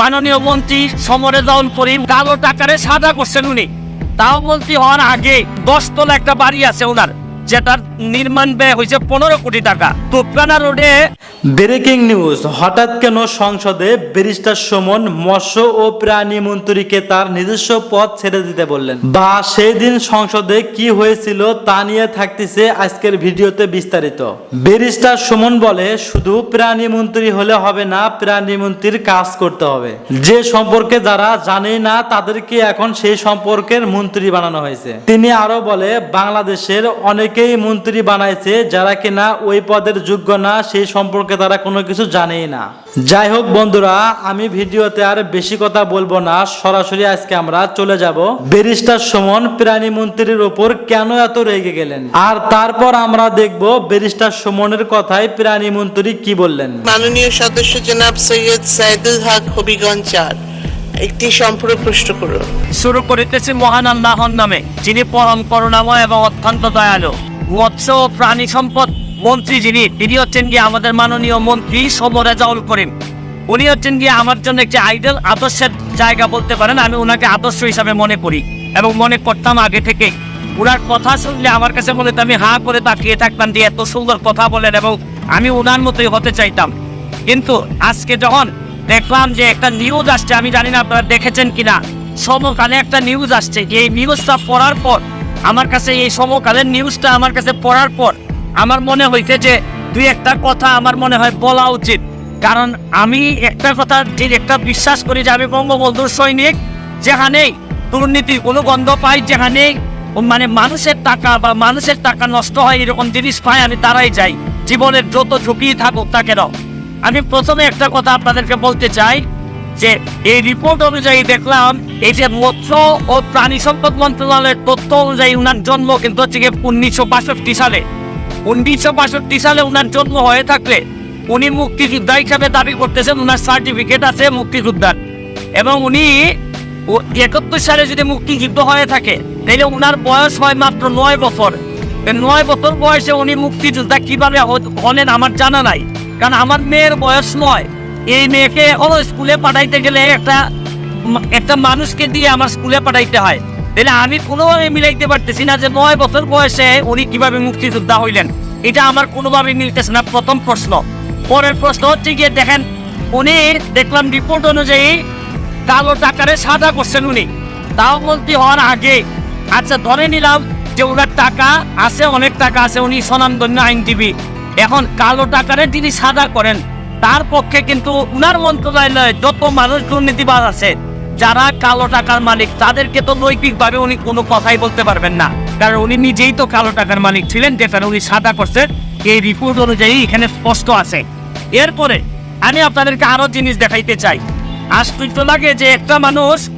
মাননীয় মন্ত্রী সমরে দল করিম কালো টাকারে সাদা করছেন উনি। তাও মন্ত্রী হওয়ার আগে দশতলা একটা বাড়ি আছে ওনার। যেটার নির্মাণ ব্যয় হয়েছে পনেরো কোটি টাকা। তোপকানা রোডে ব্রেকিং নিউজ, হঠাৎ কেন সংসদে ব্যারিস্টার সুমন, মৎস্য ও প্রাণী মন্ত্রীকে তার নিজস্ব পদ ছেড়ে দিতে বললেন? বা সেই দিন সংসদে কি হয়েছিল তা নিয়ে থাকতেছে আজকের ভিডিওতে বিস্তারিত। ব্যারিস্টার সুমন বলে, শুধু প্রাণী মন্ত্রী হলে হবে না, প্রাণী মন্ত্রীর কাজ করতে হবে। যে সম্পর্কে যারা জানে না, তাদেরকে এখন সেই সম্পর্কের মন্ত্রী বানানো হয়েছে। তিনি আরও বলে, বাংলাদেশের অনেকেই মন্ত্রী বানাইছে, যারা কিনা ওই পদের যোগ্য না, সেই সম্পর্কে তারা কোনো কিছু জানেই না। যাই হোক বন্ধুরা, আমি ভিডিওতে আর বেশি কথা বলব না, সরাসরি আজকে আমরা চলে যাব। ব্যারিস্টার সুমন, প্রাণী মন্ত্রীর ওপর কেন এত রেগে গেলেন? আর তারপর আমরা দেখব ব্যারিস্টার সুমনের কথায় প্রাণী মন্ত্রী কি বললেন। মাননীয় সদস্য জনাব সৈয়দ সাইদুল হক হবিগঞ্জ চার একটি সম্পূর্ণ প্রশ্ন করুন। শুরু করিতেছি মহান আল্লাহর নামে, যিনি পরম করুণাময় এবং অত্যন্ত দয়ালু। মৎস্য ও প্রাণী সম্পদ, মন্ত্রী যিনি, তিনি হচ্ছেন গিয়ে আমাদের মাননীয় মন্ত্রী সমরেজাউল করিম। উনি হচ্ছেন গিয়ে আমার জন্য একটি আইডল, আদর্শের জায়গা বলতে পারেন, আমি ওনাকে আদর্শ হিসাবে মনে করি এবং মনে করতাম আগে থেকে। ওনার কথা শুনলে আমার কাছে মনে আমি হাঁ করে তাকিয়ে থাকতাম যে এত সুন্দর কথা বলেন এবং আমি ওনার মতোই হতে চাইতাম। কিন্তু আজকে যখন দেখলাম যে একটা নিউজ আসছে, আমি জানি না আপনারা দেখেছেন কিনা। সমকালে একটা নিউজ আসছে যে এই নিউজটা পড়ার পর, আমার কাছে এই সমকালের নিউজটা আমার কাছে পড়ার পর, আমার মনে হয়েছে যে দুই একটা কথা আমার মনে হয় বলা উচিত। কারণ আমি একটা কথা যে একটা বিশ্বাস করি যে আমি বঙ্গবন্ধুর সৈনিক, যেখানেই দুর্নীতির কোনো গন্ধ পাই, যেখানেই মানে মানুষের টাকা বা মানুষের টাকা নষ্ট হয়, এরকম জিনিস পাই, আমি তারাই যাই। জীবনের যত ঝুঁকি থাকুক তা কেন? আমি প্রথমে একটা কথা আপনাদেরকে বলতে চাই যে এই রিপোর্ট অনুযায়ী দেখলাম, এই যে মৎস্য ও প্রাণী সম্পদ মন্ত্রণালয়ের তথ্য অনুযায়ী উনার জন্ম কিন্তু হচ্ছে গিয়ে উনিশশো বাষট্টি সালে। উনিশশো বাষট্টি সালে উনার জন্ম হয়ে থাকলে উনি মুক্তিযোদ্ধা হিসাবে দাবি করতেছেন, উনার সার্টিফিকেট আছে মুক্তিযোদ্ধার। এবং উনি একাত্তর সালে যদি মুক্তিযুদ্ধ হয়ে থাকে, তাহলে উনার বয়স হয় মাত্র নয় বছর। নয় বছর বয়সে উনি মুক্তিযোদ্ধা কীভাবে হলেন আমার জানা নাই। কারণ আমার মেয়ের বয়স নয়। এই মেয়েকে এখনও স্কুলে পাঠাইতে গেলে একটা একটা মানুষকে দিয়ে আমার স্কুলে পাঠাইতে হয়। তাহলে আমি কোনোভাবে মিলাইতে পারতেছি না যে নয় বছর বয়সে উনি কীভাবে মুক্তিযোদ্ধা হইলেন। এটা আমার কোনোভাবে মিলতেছে না। প্রথম প্রশ্ন। পরের প্রশ্ন হচ্ছে গিয়ে দেখেন, উনি দেখলাম রিপোর্ট অনুযায়ী কালো টাকারে সাদা করছেন উনি। তাও বলতে হওয়ার আগে আচ্ছা ধরে নিলাম যে ওনার টাকা আছে, অনেক টাকা আছে, উনি স্বনামধন্য আইনজীবী। এখন কালো টাকারে তিনি সাদা করেন। তার পক্ষে কিন্তু উনার মন্ত্রণালয়ে যত মানুষ দুর্নীতিবাদ আছে, যারা কালো টাকার মালিক, তাদেরকে তো নৈতিকভাবে উনি কোনো কথাই বলতে পারবেন না। কারণ উনি নিজেই তো কালো টাকার মালিক ছিলেন যেটা উনি সাদা করছেন এই রিপোর্ট অনুযায়ী এখানে স্পষ্ট আছে। এরপরে আমি আপনাদেরকে আরও জিনিস দেখাইতে চাই। আশ্চর্য লাগে যে একটা মানুষ,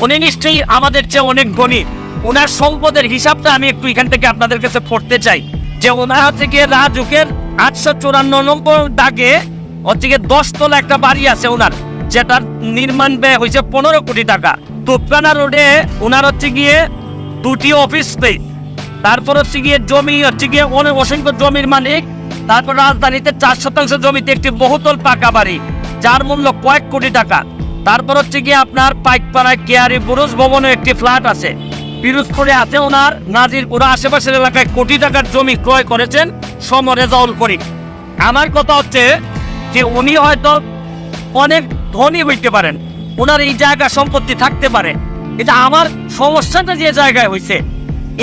উনি নিশ্চয়ই আমাদের চেয়ে অনেক ধনী। ওনার সম্পদের হিসাবটা আমি একটু এখান থেকে আপনাদের কাছে পড়তে চাই। যে ওনার হচ্ছে গিয়ে রাজুকের আটশো চুরান্ন নম্বর দাগে হচ্ছে গিয়ে দশ তলা একটা বাড়ি আছে ওনার, যেটার নির্মাণ ব্যয় হয়েছে পনেরো কোটি টাকা। তোপকানা রোডে ওনার হচ্ছে গিয়ে দুটি অফিস স্পেস তারপর হচ্ছে গিয়ে জমি হচ্ছে গিয়ে অনেক অসংখ্য জমির মালিক। তারপর রাজধানীতে চার শতাংশ জমিতে একটি বহুতল পাকা বাড়ি, যার মূল্য কয়েক কোটি টাকা। তারপর হচ্ছে গিয়ে আপনার পাইকপাড়ায় কেয়ারি বুরুজ ভবনে একটি ফ্ল্যাট আছে। পিরোজপুরে আছে ওনার। নাজিরপুরা আশেপাশের এলাকায় কোটি টাকার জমি ক্রয় করেছেন সমরেজাউল করিম। আমার কথা হচ্ছে যে উনি হয়তো অনেক ধনী হইতে পারেন। ওনার এই জায়গা সম্পত্তি থাকতে পারে। কিন্তু আমার সমস্যাটা যে জায়গায় হয়েছে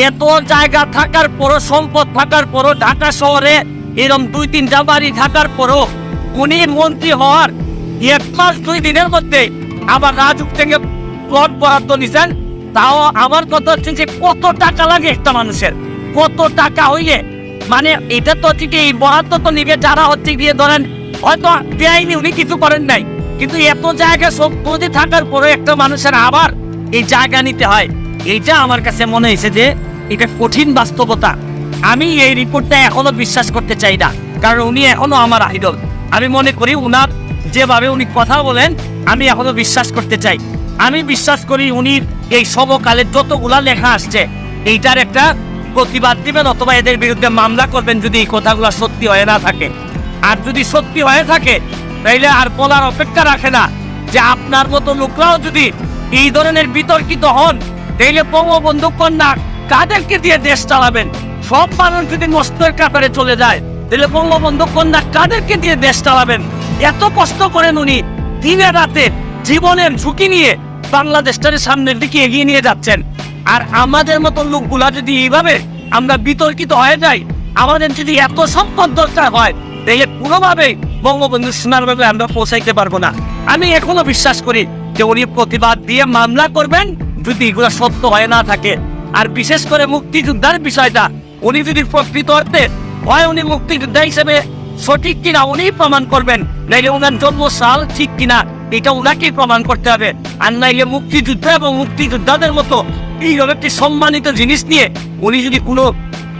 এত জায়গা থাকার পরও, সম্পদ থাকার পরও, ঢাকা শহরে এরকম দুই তিনটা বাড়ি থাকার পরও উনি মন্ত্রী হওয়ার এক মাস দুই দিনের মধ্যে আবার রাজুক থেকে প্লট বরাদ্দ নিছেন। তাও আমার কথা হচ্ছে যে কত টাকা লাগে একটা মানুষের? কত টাকা হইলে? মানে এটা তো হচ্ছে এই বরাদ্দ তো নিবে যারা হচ্ছে গিয়ে ধরেন, হয়তো দেয়নি উনি কিছু করেন নাই। কিন্তু এত জায়গা সম্পত্তি থাকার পরে একটা মানুষের আবার এই জায়গা নিতে হয়। এইটা আমার কাছে মনে হয়েছে যে এটা কঠিন বাস্তবতা। আমি এই রিপোর্টটা এখনও বিশ্বাস করতে চাই না। কারণ উনি এখনও আমার আইডল আমি মনে করি উনার যেভাবে উনি কথা বলেন, আমি এখনও বিশ্বাস করতে চাই। আমি বিশ্বাস করি উনি এই সমকালে যতগুলা লেখা আসছে, এইটার একটা প্রতিবাদ দিবেন অথবা এদের বিরুদ্ধে মামলা করবেন যদি এই কথাগুলো সত্যি হয়ে না থাকে। আর যদি সত্যি হয়ে থাকে, তাইলে আর বলার অপেক্ষা রাখে না যে আপনার মতো লোকরাও যদি এই ধরনের বিতর্কিত হন, তাইলে বঙ্গবন্ধু কন্যা কাদেরকে দিয়ে দেশ চালাবেন? সব মানুষ যদি নষ্টের কাতারে চলে যায় তাহলে বঙ্গবন্ধু কন্যা কাদেরকে দিয়ে দেশ চালাবেন? এত কষ্ট করেন উনি দিনে রাতে জীবনের ঝুঁকি নিয়ে বাংলাদেশটাকে সামনের দিকে এগিয়ে নিয়ে যাচ্ছেন। আর আমাদের মতো লোকগুলা যদি এইভাবে আমরা বিতর্কিত হয়ে যাই, আমাদের যদি এত সম্পদ দরকার হয়, তাহলে কোনোভাবেই বঙ্গবন্ধু সোনার ভাবে আমরা পৌঁছাইতে পারব না। আমি এখনও বিশ্বাস করি যে উনি প্রতিবাদ দিয়ে মামলা করবেন যদি এগুলো সত্য হয়ে না থাকে। আর বিশেষ করে মুক্তিযোদ্ধার বিষয়টা, উনি যদি প্রকৃত অর্থে হয় উনি মুক্তিযোদ্ধা হিসেবে সঠিক কিনা উনি প্রমাণ করবেন, নাইলে ওনার জন্ম সাল ঠিক কিনা। এটা ওনাকেই প্রমাণ করতে হবে। আর নাইলে মুক্তিযোদ্ধা এবং মুক্তিযোদ্ধাদের মতো এইরকম একটি সম্মানিত জিনিস নিয়ে উনি যদি কোনো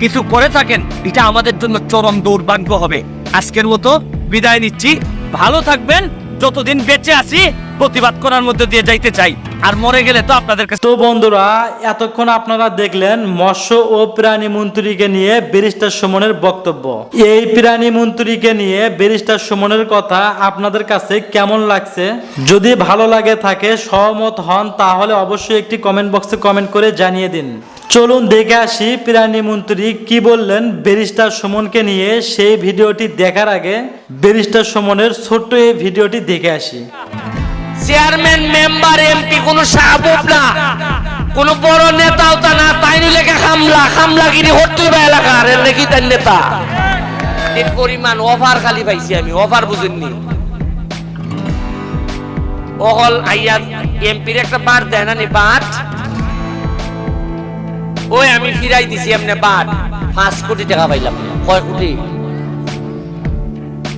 কিছু করে থাকেন, এটা আমাদের জন্য চরম দৌর্ভাগ্য হবে। আজকের মতো বিদায় নিচ্ছি। ভালো থাকবেন। যতদিন বেঁচে আসি প্রতিবাদ করার মধ্যে দিয়ে যাইতে চাই। আর মরে গেলে তো আপনাদের কাছে তো বন্ধুরা, এতক্ষণ আপনারা দেখলেন মৎস্য ও প্রাণী মন্ত্রীকে নিয়ে ব্যারিস্টার সুমনের বক্তব্য। এই প্রাণী মন্ত্রীকে নিয়ে ব্যারিস্টার সুমনের কথা আপনাদের কাছে কেমন লাগছে? যদি ভালো লাগে থাকে, সহমত হন, তাহলে অবশ্যই একটি কমেন্ট বক্সে কমেন্ট করে জানিয়ে দিন। চলুন দেখে আসি প্রাণী মন্ত্রী কি বললেন ব্যারিস্টার সুমনকে নিয়ে সেই ভিডিওটি দেখার আগে ব্যারিস্টার সুমনের ছোট্ট এই ভিডিওটি দেখে আসি। চেয়ারম্যান মেম্বার এমপি কোন সাহাবুব না। কোন বড় নেতাও তা না তাই লেখা খামলা, খামলাগিরি হরতুই বা এলাকার নাকি তার নেতা? এর পরিমাণ অফার খালি পাইছি আমি অফার আইয়া এমপির একটা বাট দেয় না নি, বাট ওই আমি ফিরাই দিছি এমনি বাট পাঁচ কোটি টাকা পাইলাম কয় কোটি?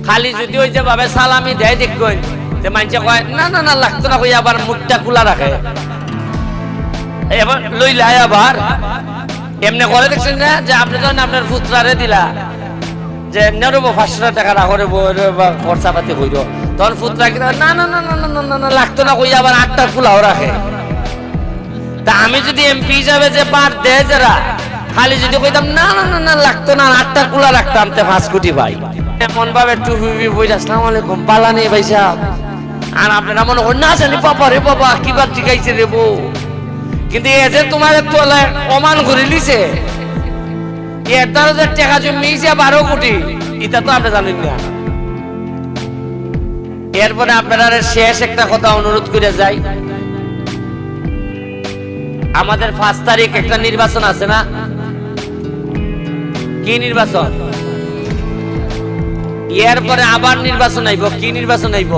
খালি যদি ওই যে ভাবে সালামি দেয় দেখবেন তে মানছে কয়, না না না, লাগতো না কই, আবার মুখটা খোলা রাখে। এবার লই লাই আবার। এমনি করে দেখছেন না, যে আপনি যখন আপনার ফুতরারে দিলা, যে এমনি রব পাঁচশো টাকা না করে খরচা পাতি হইল। তখন ফুতরা কিন্তু না না না না না না না লাগতো না কই, আবার আটটা খোলাও রাখে। তা আমি যদি এমপি হিসাবে যে পার দে যারা, খালি যদি কইতাম, না না না না, লাগতো না, আটটা খোলা রাখতাম তে ফাঁস কোটি ভাই। এমন ভাবে টুপি বই আসসালামু আলাইকুম পালানি ভাই সাহেব আর আপনারা মনে করেন, না জানি, বাবা রে বাবা, কি বার ঠিকাইছে রে বউ? কিন্তু এ যে তোমার তোলে অমান করে লিছে এর দ্বারা যে টাকা জমিয়েছে বারো কোটি, এটা তো আপনি জানেন না। এরপরে আপনারা শেষ একটা কথা অনুরোধ করে যাই। আমাদের পাঁচ তারিখ একটা নির্বাচন আছে না? কি নির্বাচন? এরপরে আবার নির্বাচন আইব, কি নির্বাচন আইব?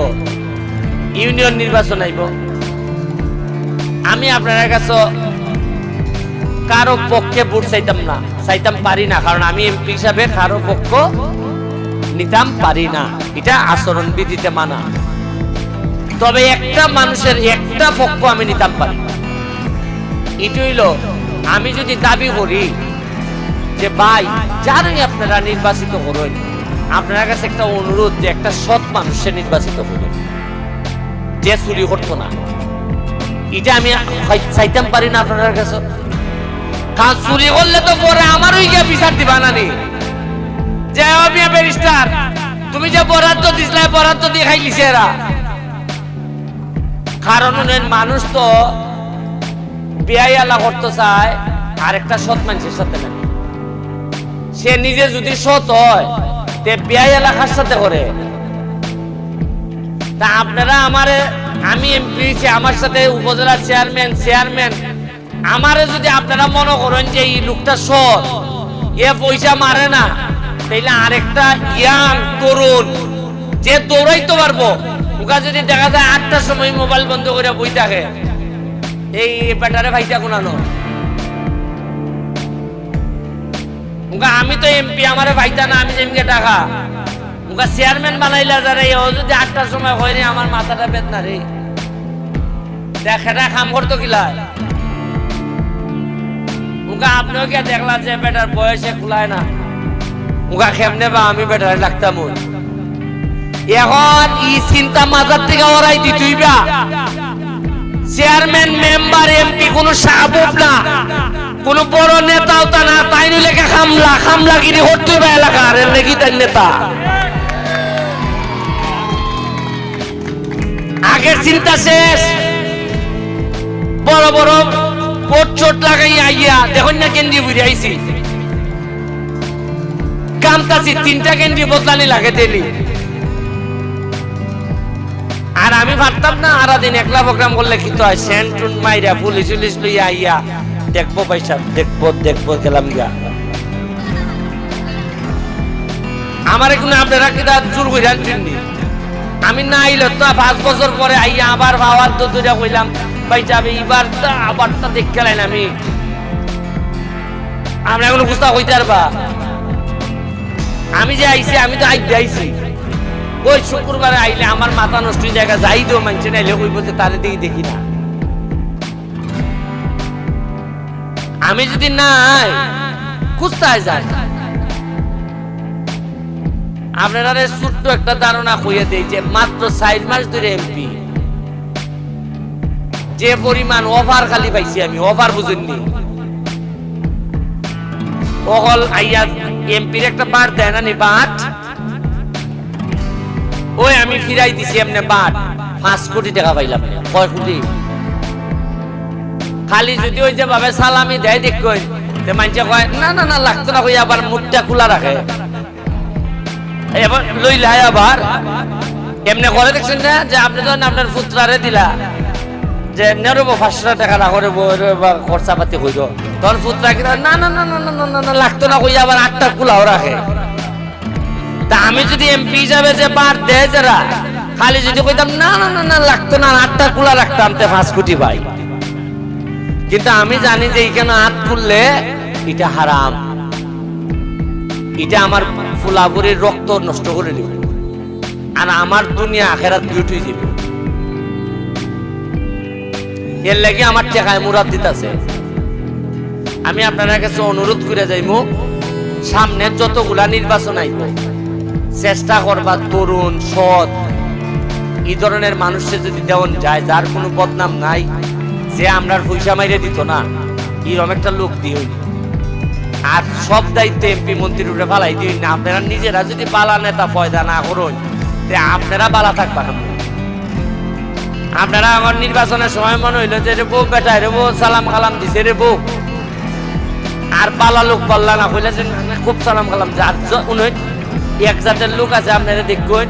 ইউনিয়ন নির্বাচন আইব। আমি আপনার কাছে কারও পক্ষে ভোট চাইতাম না, চাইতাম পারি না, কারণ আমি এমপি হিসাবে কারও পক্ষ নিতাম পারি না। এটা আচরণ বিধিতে মানা। তবে একটা মানুষের একটা পক্ষ আমি নিতাম পারি এটা হইল, আমি যদি দাবি করি যে ভাই যারই আপনারা নির্বাচিত করুন আপনার কাছে একটা অনুরোধ যে একটা সৎ মানুষের নির্বাচিত করুন যে চুরি করতো না। এটা আমি চাইতাম পারি না আপনার কাছে। কারণ চুরি করলে তো পরে গিয়ে বিচার দিবা যে আমি ব্যারিস্টার, তুমি যে বরাদ্দ দিছিলে, বরাদ্দ দিয়ে এরা। কারণ মানুষ তো আলা করতে চায়, আর একটা সৎ মানুষের সাথে সে নিজে যদি সৎ হয়, তে বিয়াই এলাকার সাথে করে? তা আপনারা আমারে, আমি এমপি আমার সাথে উপজেলা চেয়ারম্যান চেয়ারম্যান আমারে যদি আপনারা মনে করেন যে এই লোকটা সৎ, এ পয়সা মারে না, তাইলে আরেকটা ইয়াং তরুণ, যে দৌড়াইতে পারব। ওকা যদি দেখা যায় আটটার সময় মোবাইল বন্ধ করে বই থাকে, এই ব্যাটারে ভাইটা কোনানো? আমি তো এমপি, আমারে ভাইতা না, আমি যেমকে টাকা। উগা চেয়ারম্যান বানাইলা যারা ও যদি আটটার সময় হয়নি আমার মাথাটা বেদনা রে। দেখাটা কাম করতো কিলা উগা, আপনিও কে দেখলা যে বেটার বয়সে খুলায় না? উগা, কেমনে বা আমি বেটারে লাগতাম এখন ই চিন্তা মাথার থেকে ওরাই দিতুই বা চেয়ারম্যান মেম্বার এমপি কোন সাহাবুব না। কোন বড় নেতাও তা না, তাই লেখা খামলা খামলা? গিরি হরতে বা এলাকার, এর নাকি তাই নেতা। আগের চিন্তা শেষ। বড় বড় কোট চোট লাগাই আইয়া দেখুন না কেন্দ্রীয় বুঝে আইছি। কামতাছি তিনটা কেন্দ্রীয় বদলানি লাগে দিলি আর আমি ভাবতাম না আরা দিন একলা প্রোগ্রাম করলে কি তো হয়, সেন্টুন মাইরা পুলিশ উলিশ লইয়া আইয়া দেখব পয়সা, দেখব দেখব, গেলাম গা আমার এখন আপনারা কি তা জোর করে আনছেননি আমি না আইলে তো পাঁচ বছর পরে আইয়া আবার বাবার তো দুইটা কইলাম, ভাই যাবে এবার তো, আবার তো দেখতে লাইন আমি। আমরা এখন বুঝতে হইতে পারবা আমি যে আইছি, আমি তো আইতে আইছি। ওই শুক্রবারে আইলে আমার মাথা নষ্ট জায়গা যাই তো মানছে নাইলে ওই বলতে তারে দেখি দেখি না। আমি যদি নাই কুস্তায় যাই। আপনারা ছোট্ট একটা ধারণা হইয়ে দেই যে মাত্র সাইজ মাস ধরে এমপি যে পরিমাণ অফার খালি পাইছি আমি অফার বুঝেননি। অকল আইয়া এমপির একটা বার দেয় না নি, বাট ওই আমি ফিরাই দিছি এমনি বাট পাঁচ কোটি টাকা পাইলাম কয় কোটি? খালি যদি ওই যে ভাবে সালামি দেয় দেখ কই তে মানছে কয়, না না না, লাগতো না কই, আবার মুখটা খোলা রাখে। এবার লইলাই আবার এমনি করে দেখছেন না যে আপনি যখন আপনার পুত্রারে দিলা যে এমনি রব পাঁচশো টাকা না করে বা খরচা পাতি হইল তখন পুত্রা কি না না না না না না না লাগতো না কই আবার আটটা কুলাও রাখে তা আমি যদি এমপি হিসাবে যে বার দেয় যারা খালি যদি কইতাম না না না না লাগতো না আটটা কুলা রাখতাম তে পাঁচ কোটি ভাই কিন্তু আমি জানি যে এইখানে হাত খুললে এটা হারাম এটা আমার ফুলাবুরির রক্ত নষ্ট করে দিবে। আর আমার দুনিয়া আখেরাত বিউটি যাবে। এর লাগি আমার টেকায় মুরাদ দিতেছে। আমি আপনার কাছে অনুরোধ করে যাইমু সামনে যতগুলা নির্বাচন আইব, চেষ্টা করবা তরুণ, সৎ, এই ধরনের মানুষের যদি দেওয়ান যায়, যার কোনো বদনাম নাই, যে আমরা পয়সা মাইরে দিত না এরকম একটা লোক দিই আর সব দায়িত্ব এমপি মন্ত্রীর উপরে ফালাই দিই না। আপনারা নিজেরা যদি বালা নেতা পয়দা না করুন আপনারা বালা থাকবা আপনারা আমার নির্বাচনের সময় মনে হইল যে রে বউ বেটা, রে বউ সালাম কালাম দিছে রে বউ। আর পালা লোক পাল্লা না হইলে যে খুব সালাম কালাম যার উনি এক জাতের লোক আছে আপনারা দেখবেন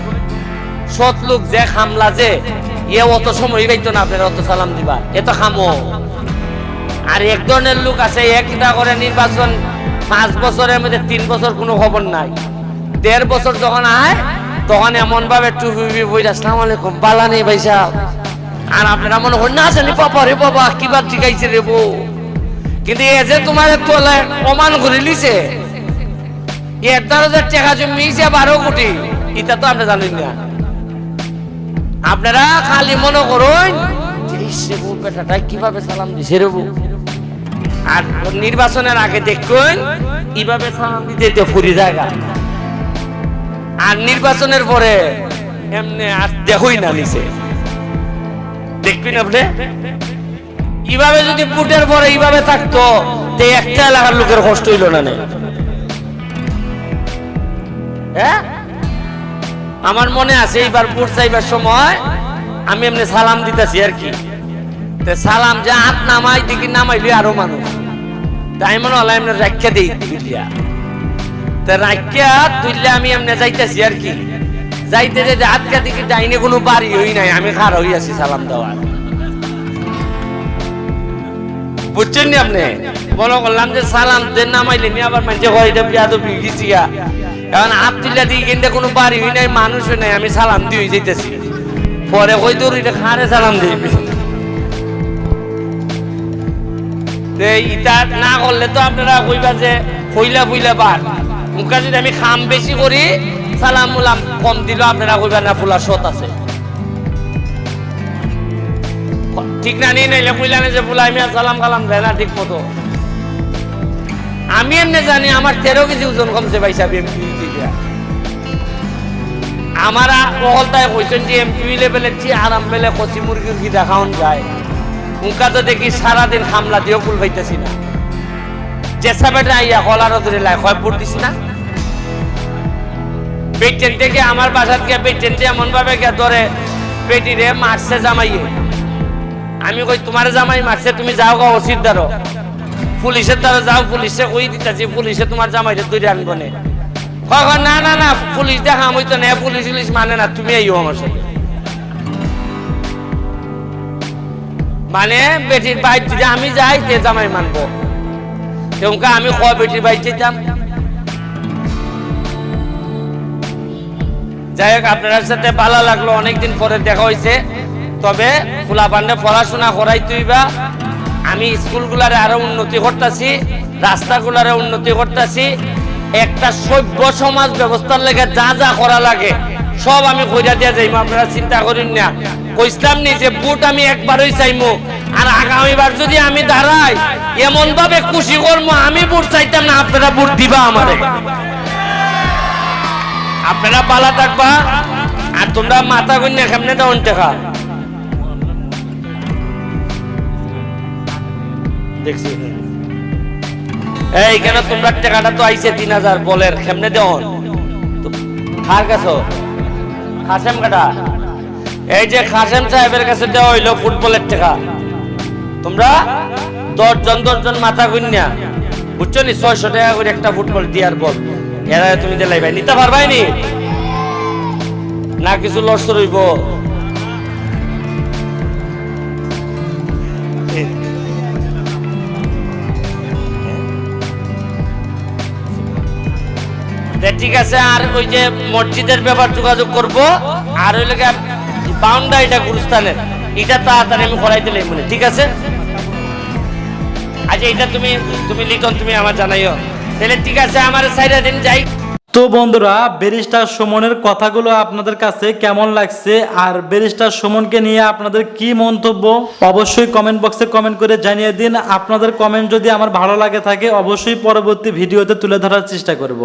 সৎ লোক যে খামলা যে ইয়ে অত সময় পাইতো না আপনারা অত সালাম দিবা এত খামো। আর এক ধরনের লোক আছে একটা করে নির্বাচন পাঁচ বছরের মধ্যে তিন বছর কোনো খবর নাই। দেড় বছর যখন আয়, তখন এমন ভাবে টুপি বই আসসালাম আলাইকুম বালা নেই ভাই সাহেব আর আপনারা মনে করেন, না জানি বাবা রে বাবা কিবার ঠিকাইছে রে বউ? কিন্তু এ যে তোমার তোলে প্রমাণ করে লিছে এর দ্বারা যে টাকা জমিয়েছে বারো কোটি, এটা তো আপনি জানেন না। আপনারা খালি মনে করুন কীভাবে সালাম দিছে রে বউ? আর নির্বাচনের আগে দেখুন কীভাবে সালাম দিতে ফুরি জায়গা আর নির্বাচনের পরে এমনি আর দেখই না নিছে দেখবেন আপনি কীভাবে যদি বুটের পরে এইভাবে থাকতো, তে একটা এলাকার লোকের কষ্ট হইল না। হ্যাঁ? আমার মনে আছে, এইবার বুট চাইবার সময় আমি এমনি সালাম দিতেছি আর কি। তে সালাম যে হাত নামাই দেখি নামাইলি আরও মানুষ। তাই মনে হলো এমনি রাখিয়া দিই তুলিয়া তে রাখিয়া তুললে আমি এমনি যাইতেছি আর কি। যাইতে যাইতে আজকে দেখি ডাইনে কোনো বাড়ি হই নাই, আমি খার হই আছি সালাম দেওয়ার। বুঝছেন নি আপনি? মনে করলাম যে সালাম দেন নামাইলে নি, আবার মানুষে হয় এটা বিয়া তো বিগিছি গা। কারণ তুলিয়া দিই কিন্তু কোনো বাড়ি হই নাই মানুষ নাই, আমি সালাম দিয়ে যাইতেছি। পরে কই তোর এটা খারে সালাম দিবি ইটা না করলে তো আপনারা কইবা যে ফইলা ফইলা বার মুখা যদি আমি খাম বেশি করি, সালাম উলাম কম দিল আপনারা কইবা না ফুলা সত আছে। ঠিক না নিয়ে নাইলে কইলা না যে ফুলা, আমি সালাম কালাম দেয় না ঠিক মতো। আমি এমনি জানি আমার তেরো কেজি ওজন কমছে ভাই সাহেব এমপি আমার অহলতায় কইছেন যে এমপি লেভেলের চেয়ে আরাম পেলে কচি মুরগির কি দেখাউন যায়। উনকা তো দেখি সারাদিন হামলা দিয়েও ফুল পাইতেছি না। চেষ্টা বেটা আইয়া কলার ধরে লাই ফুট দিছি না? বেটেন থেকে আমার বাসাত গিয়ে বেটেন দিয়ে এমন ভাবে গিয়ে ধরে বেটিরে মারছে জামাইয়ে। আমি কই, তোমার জামাই মারছে, তুমি যাও গা ওসির দ্বারো পুলিশের দ্বারা যাও, পুলিশে কই দিতেছি, পুলিশে তোমার জামাইরে তুই আনব নে। না না না, পুলিশ দেখা আমি তো নে পুলিশ পুলিশ মানে না, তুমি আইও আমার সাথে। মানে বেটির বাইর যদি আমি যাই, তে জামাই মানবো। তেমকা আমি ক বেটির বাইর যেতাম যাই হোক, আপনার সাথে ভালো লাগল, অনেকদিন পরে দেখা হয়েছে। তবে ফুলা পান্ডে পড়াশোনা করাই তুইবা। আমি স্কুলগুলারে আরও উন্নতি করতেছি, রাস্তাগুলারে উন্নতি করতেছি। একটা সভ্য সমাজ ব্যবস্থার লেগে যা যা করা লাগে সব আমি কইরা দিয়া যাইমু, আপনারা চিন্তা করেন না। কইসলাম নি যে বুট আমি একবারই চাইমু, আর আগামীবার যদি আমি দাঁড়াই এমন ভাবে খুশি করব আমি বুট চাইতাম না, আপনারা বুট দিবা আমারে। আপনারা পালা থাকবা, আর তোমরা মাথা কন্যা কেমনে দেওয়ান টাকা দেখছি। এই, কেন তোমরা টাকাটা তো আইছে তিন হাজার বলের, কেমনে দেওয়ান কার কাছে? খাসেম কাটা। এই যে খাসেম সাহেবের কাছে দেওয়া হইল ফুটবলের টাকা তোমরা দশজন দশজন মাথা কন্যা বুঝছ নি? ছয়শো টাকা করে একটা ফুটবল দিয়ার বল এরা তুমি দিলাই ভাই নিতে পারবাই নি? না কিছু লস রইব। ঠিক আছে, আর ওই যে মসজিদের ব্যাপার যোগাযোগ করব, আর ওই লোক বাউন্ডারিটা গুরুস্থানের, এটা তাড়াতাড়ি আমি করাই দিলে মনে ঠিক আছে? আচ্ছা এটা তুমি তুমি লিখন তুমি আমার জানাইও। তাহলে ঠিক আছে, আমার সাইডে দিন, যাই। তো বন্ধুরা, ব্যারিস্টার সুমনের কথাগুলো আপনাদের কাছে কেমন লাগছে? আর ব্যারিস্টার সুমনকে নিয়ে আপনাদের কি মন্তব্য? অবশ্যই কমেন্ট বক্সে কমেন্ট করে জানিয়ে দিন। আপনাদের কমেন্ট যদি আমার ভালো লাগে থাকে, অবশ্যই পরবর্তী ভিডিওতে তুলে ধরার চেষ্টা করব।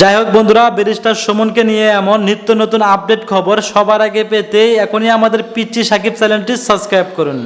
যাই হোক বন্ধুরা, ব্যারিস্টার সুমনকে নিয়ে এমন নিত্য নতুন আপডেট খবর সবার আগে পেতে এখনই আমাদের পিচ্ছি সাকিব চ্যানেলটি সাবস্ক্রাইব করুন।